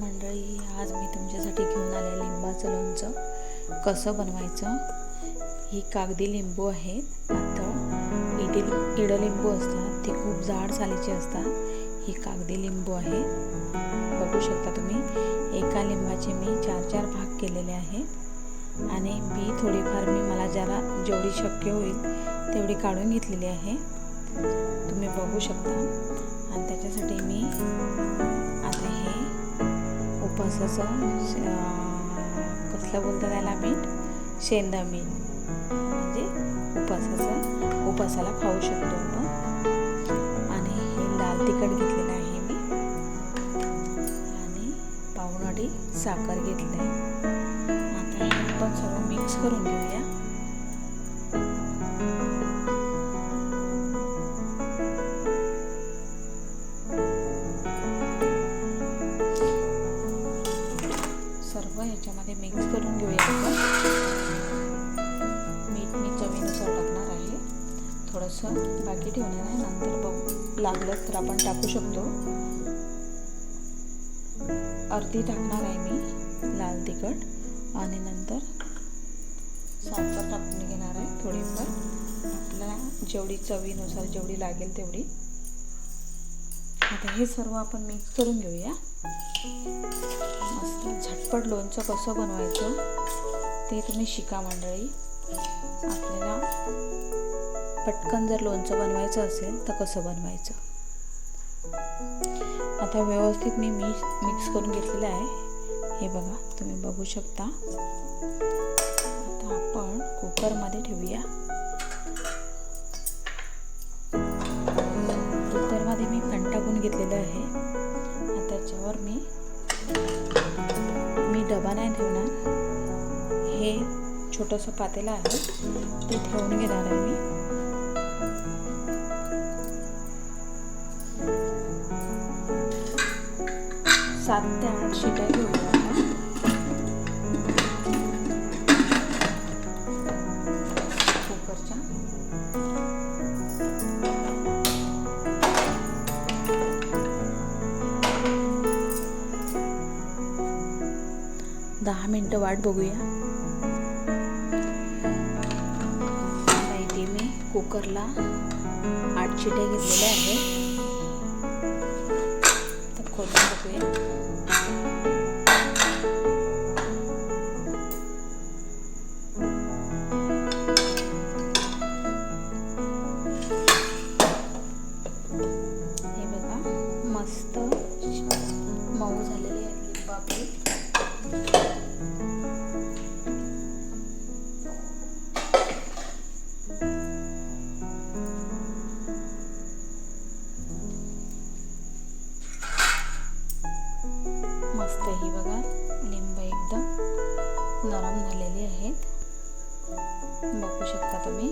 मंडळी आज मी तुमच्यासाठी घेऊन आले लिंबाचं लोणचं कसं बनवायचं? ही कागदी लिंबू आहेत पातळ. इडी इडलिंबू असतात ते खूप जाड सालीचे असतात. ही कागदी लिंबू आहे. बघू शकता तुम्ही एका लिंबाचे मी चार चार भाग केलेले आहेत आणि बी थोडीफार मी मला जरा जेवढी शक्य होईल तेवढी काढून घेतलेली आहे. तुम्ही बघू शकता. आणि त्याच्यासाठी मी आता हे उपसाचं कसलं बोलतात त्याला मीठ शेंदा मीठ. म्हणजे उपासाचं उपासाला खाऊ शकतो आपण. लाल तिखट घेतलेलं आहे मी. आणि पावणाडी साखर घेतली आहे. आता हे आपण सर्व मिक्स करून घेऊया. थोडंसं बाकी ठेवणार आहे. नंतर बघ. लागलं तर आपण टाकू शकतो. अर्धी टाकणार आहे मी लाल तिखट. आणि नंतर साखर टाकून घेणार आहे थोडीफार. आपल्याला जेवढी चवीनुसार जेवढी लागेल तेवढी. आता हे सर्व आपण मिक्स करून घेऊया. मस्त झटपट लोणचं कसं बनवायचं ते तुम्ही शिका मंडळी. आपल्याला पटकन जर लोणचं बनवायचं असेल तर कसं बनवायचं? आता व्यवस्थित मी मी मिक्स करून घेतलेलं आहे. हे बघा तुम्ही बघू शकता. आता आपण कुकरमध्ये ठेवूया. कुकरमध्ये मी पाणी टाकून घेतलेलं आहे. आणि त्याच्यावर मी मी डबा नाही ठेवणार. हे छोटंसं पातेलं आहे. ते ठेवून घेणार आहे मी. सात ते आठ शिट्या घेऊया कुकरच्या दहा मिनटं वाट बघूया. आता इथे मी कुकरला आठ शिट्या घेतलेल्या आहेत. तर खोलून बघूया नरम झालेली आहेत. बघू शकता तुम्ही.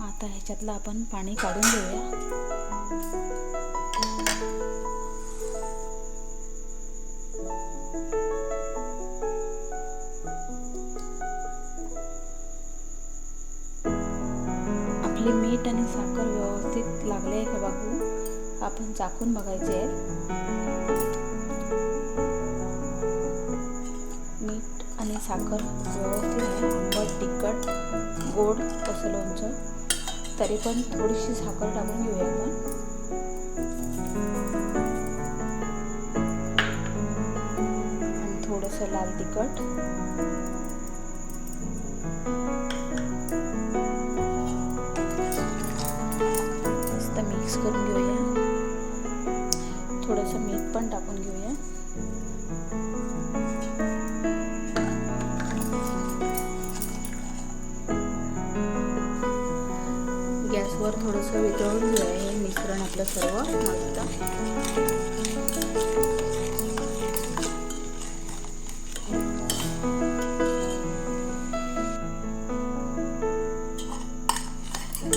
आता ह्याच्यातलं आपण पाणी काढून घेऊया. आपले मीठ आणि साखर व्यवस्थित लागले आहे का बघू? आपण चाकून बघायचे आहे. साखर व्यवस्थित आंबट तिखट गोड असं लोणचं. तरी पण थोडीशी साखर टाकून घेऊया आपण. थोडंसं लाल तिखट. मस्त मिक्स करून घेऊया. थोडंसं मीठ पण टाकून घेऊया. असं वितळून घेऊ हे मिश्रण आपलं सर्व मस्त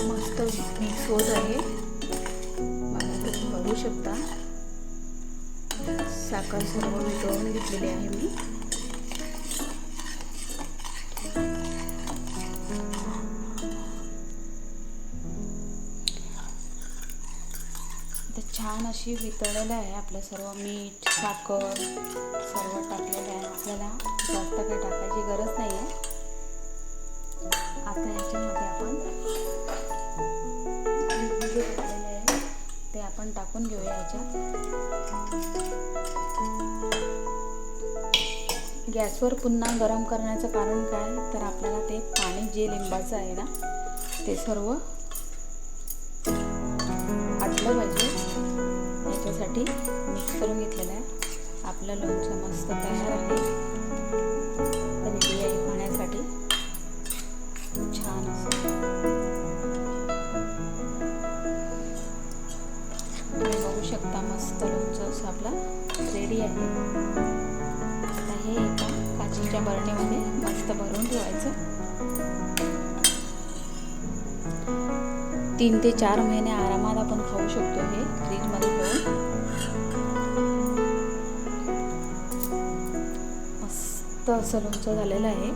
मस्त मिक्स होत आहे. तुम्ही बघू शकता. साखर सर्व वितळून घेतलेली आहे मी. छान अशी वितळलेलं आहे आपलं सर्व मीठ साखर सर्व टाकलेलं आहे. आपल्याला जास्त काही टाकायची गरज नाही आहे. आता ह्याच्यामध्ये आपण जे टाकलेलं आहे ते आपण टाकून घेऊया ह्याच्यात गॅसवर पुन्हा गरम करण्याचं कारण काय? तर आपल्याला ते पाणी जे लिंबाचं आहे ना ते सर्व आटलं पाहिजे. याच्यासाठी मिक्स करून घेतलेलं आहे. आपलं लोणचं मस्त तयार आहे. रेडी आहे खाण्यासाठी. छान असं. तुम्ही बघू शकता मस्त लोणचं असं आपलं रेडी आहे. आता हे एका काचीच्या बरणीमध्ये मस्त भरून ठेवायचं. तीन ते चार महिने आरामात आपण खाऊ शकतो हे फ्रीजमध्ये ठेवून मस्त असं लोणचं झालेलं आहे.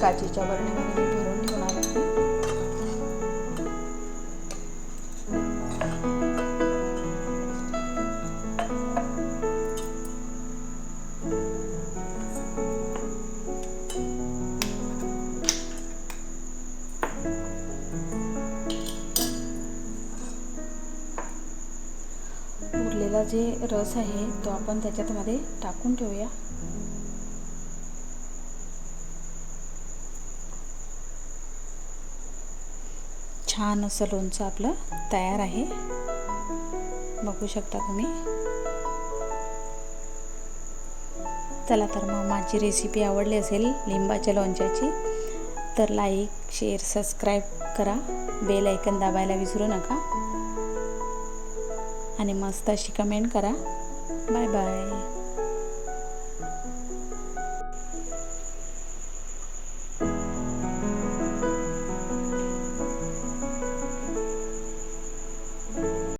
काचेच्या बरणीमध्ये जे रस आहे तो आपण त्याच्यातमध्ये टाकून ठेवूया. छान असं लोणचं आपलं तयार आहे. बघू शकता तुम्ही. चला तर मग माझी रेसिपी आवडली असेल लिंबाच्या लोणच्याची तर लाईक शेअर सबस्क्राईब करा. बेल ऐकन दाबायला विसरू नका. आणि मस्त अशी कमेंट करा. Bye bye